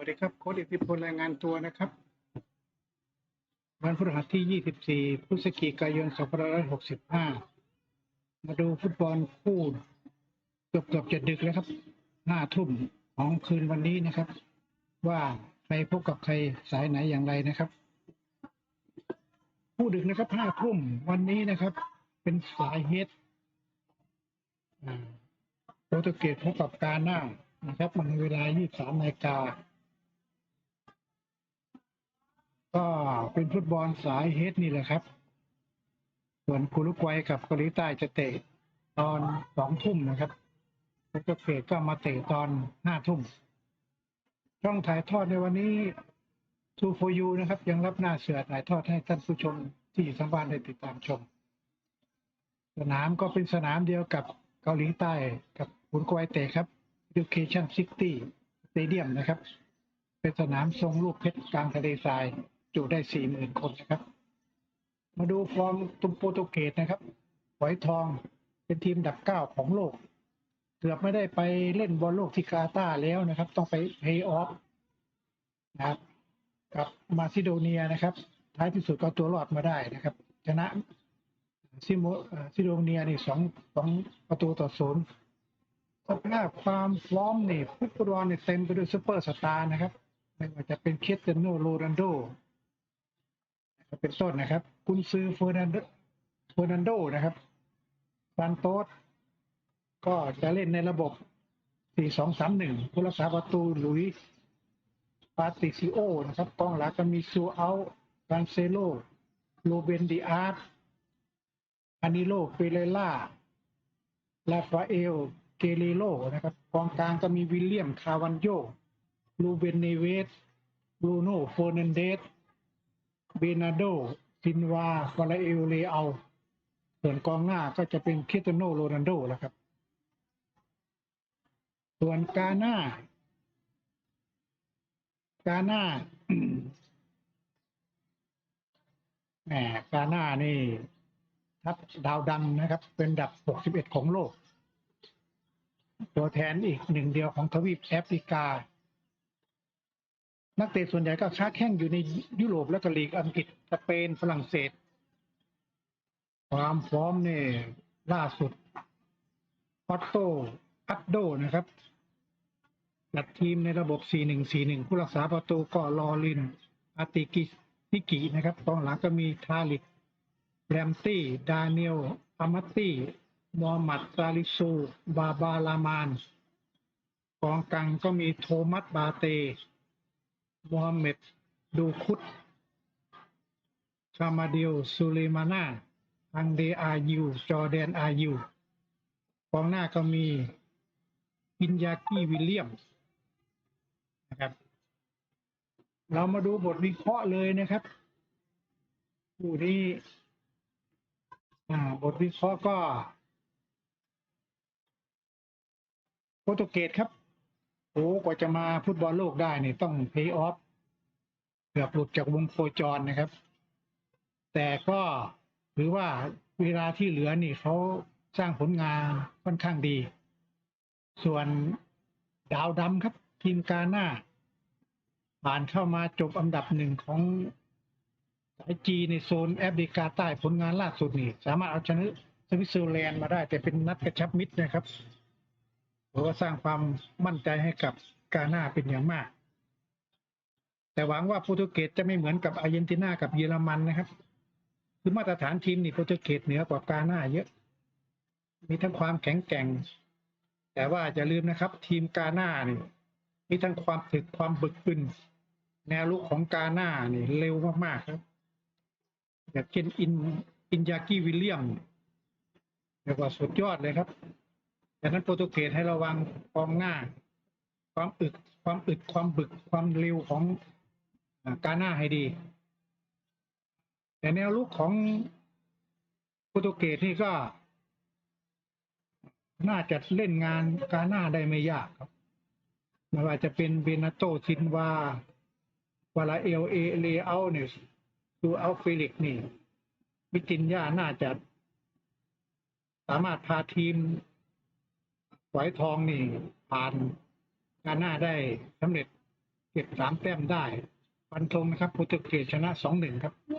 วัสดีครับโค้ดอิทธิพลรายงานตัวนะครับ วันพฤหัสที่ 24 พฤศจิกายน 2565 มาดูฟุตบอลคู่เกือบเกือบจะดึกแล้วครับห้าทุ่มของคืนวันนี้นะครับ ว่าใครพบกับใครสายไหนอย่างไรนะครับคู่ดึกนะครับห้าทุ่มวันนี้นะครับ เป็นสายเฮดโปรตุเกสพบกับกาหน้านะครับมันเวลา 23นาฬิกา ก็เป็นฟุตบอลสายเฮดนี่แหละครับ ส่วนกุรุกวัยกับเกาหลีใต้จะเตะตอนสองทุ่มนะครับโปรตุเกสก็มาเตะตอนห้าทุ่ม ช่องถ่ายทอดในวันนี้ True for You นะครับ ยังรับหน้าเสือถ่ายทอดให้ท่านผู้ชมที่อยู่ทางบ้านได้ติดตามชม สนามก็เป็นสนามเดียวกับเกาหลีใต้กับกุรุกวัยเตะครับ Education City Stadium นะครับ เป็นสนามทรงลูกเพชรกลางทะเลทราย จุได้สี่หมื่นคนนะครับ มาดูฟอร์มตุมโปรตุเกสนะครับหอยทองเป็นทีมดับเก้าของโลก เกือบไม่ได้ไปเล่นบอลโลกที่กาตาแล้วนะครับ ต้องไปเพย์ออฟนะครับกับมาซิโดเนียนะครับ ท้ายที่สุดก็ตัวรอดมาได้นะครับ ชนะซิโมซิโดเนียนี่สองสองประตูต่อศูนย์สภาพความพร้อมนี่ฟุตบอลนี่เต็มไปด้วยซูเปอร์สตาร์นะครับไม่ว่าจะเป็นเคสเตยโนโรนัลโด เป็นต้นนะครับกุนซือเฟอร์นันโดเฟอร์นันโดนะครับซานโตสก็จะเล่นในระบบ 4-2-3-1 ผู้รักษาประตูหลุยปาติซิโอนะครับกองหลังก็มีซูเอัลกานเซโลโรเบนดิอาร์ตอานิโลเปเรล่าลาฟาเอล เกเรโลนะครับกองกลางก็มีวิลเลียม คาวันโยลูเบนเนเวสบรูโน่โฟนันเดส เบนาโดซินวาวาลาเอลเลอาส่วนกองหน้าก็จะเป็นคริสเตโนโรนัลโดแล้วครับ ส่วนกาหน้ากาหน้าแหมกาหน้านี่ทัพดาวดังนะครับ เป็นดับ 61 ของโลก ตัวแทนอีกหนึ่งเดียวของทวีปแอฟริกา นักเตะส่วนใหญ่ก็ค้าแข่งอยู่ในยุโรปและก็ลีกอังกฤษสเปนฝรั่งเศส ความพร้อมเนี่ยล่าสุดออตโตอัดโดนะครับจัดทีมในระบบ 4-1-4-1 ผู้รักษาประตูก็ลอลิน อาติกินิกินะครับกองหลังก็มีทาลิกแรมตี้ ดานิเอลอามัตตี้มอมัดซาลิซู บาบาลามาน กองกลางก็มีโทมัสบาเต โมฮัมเหม็ด ดูคุต ชามาเดียวซูเลมาน่า อังเดอายูจอร์แดนอายูกองหน้าก็มีอินยากิวิลเลียมนะครับ เรามาดูบทวิเคราะห์เลยนะครับผู้นี้อ่บทวิเคราะห์ก็โปรตุเกสครับ อ้กว่าจะมาฟุตบอลโลกได้นี่ต้องเพย์ออฟเกือบหลุดจากวงโคจรนะครับ แต่ก็ถือว่าเวลาที่เหลือนี่เขาสร้างผลงานค่อนข้างดี ส่วนดาวดำครับ ทีมกาหน้า ผ่านเข้ามาจบอันดับหนึ่งของสายจีในโซนแอฟริกาใต้ผลงานล่าสุดนี่ สามารถเอาชนะสวิตเซอร์แลนด์มาได้ แต่เป็นนัดกระชับมิตรนะครับ ถือว่าสร้างความมั่นใจให้กับกาหน้าเป็นอย่างมาก แต่หวังว่าโปรตุเกสจะไม่เหมือนกับอาร์เจนตินากับเยอรมันนะครับคือมาตรฐานทีมนี่โปรตุเกสเหนือกว่ากาหน้าเยอะ มีทั้งความแข็งแกร่ง แต่ว่าอย่าลืมนะครับ ทีมกาหน้านี่มีทั้งความถึกความบึกบึนแนวลุกของกาหน้านี่เร็วมากๆครับอย่างเช่นอินอินยากิวิลเลียมเรียกว่าสุดยอดเลยครับ ดังนั้นโปรตุเกสให้ระวังกองหน้า ความอึดความอึดความบึกความเร็วของอ่ากาหน้าให้ดี แต่แนวลุกของโปรตุเกสนี่ก็ น่าจะเล่นงานกาหน้าได้ไม่ยากครับไม่ว่าจะเป็นเบนาโตซินวาวาลาเอลเอเลเอาเนี่ยดูเอาฟิลิกนี่วิจินยาน่าจะสามารถพาทีม ฝอยทองนี่ผ่านกาหน้าได้สำเร็จเก็บสามแต้มได้ฟันธงนะครับโปรตุเกสชนะสองหนึ่งครับมี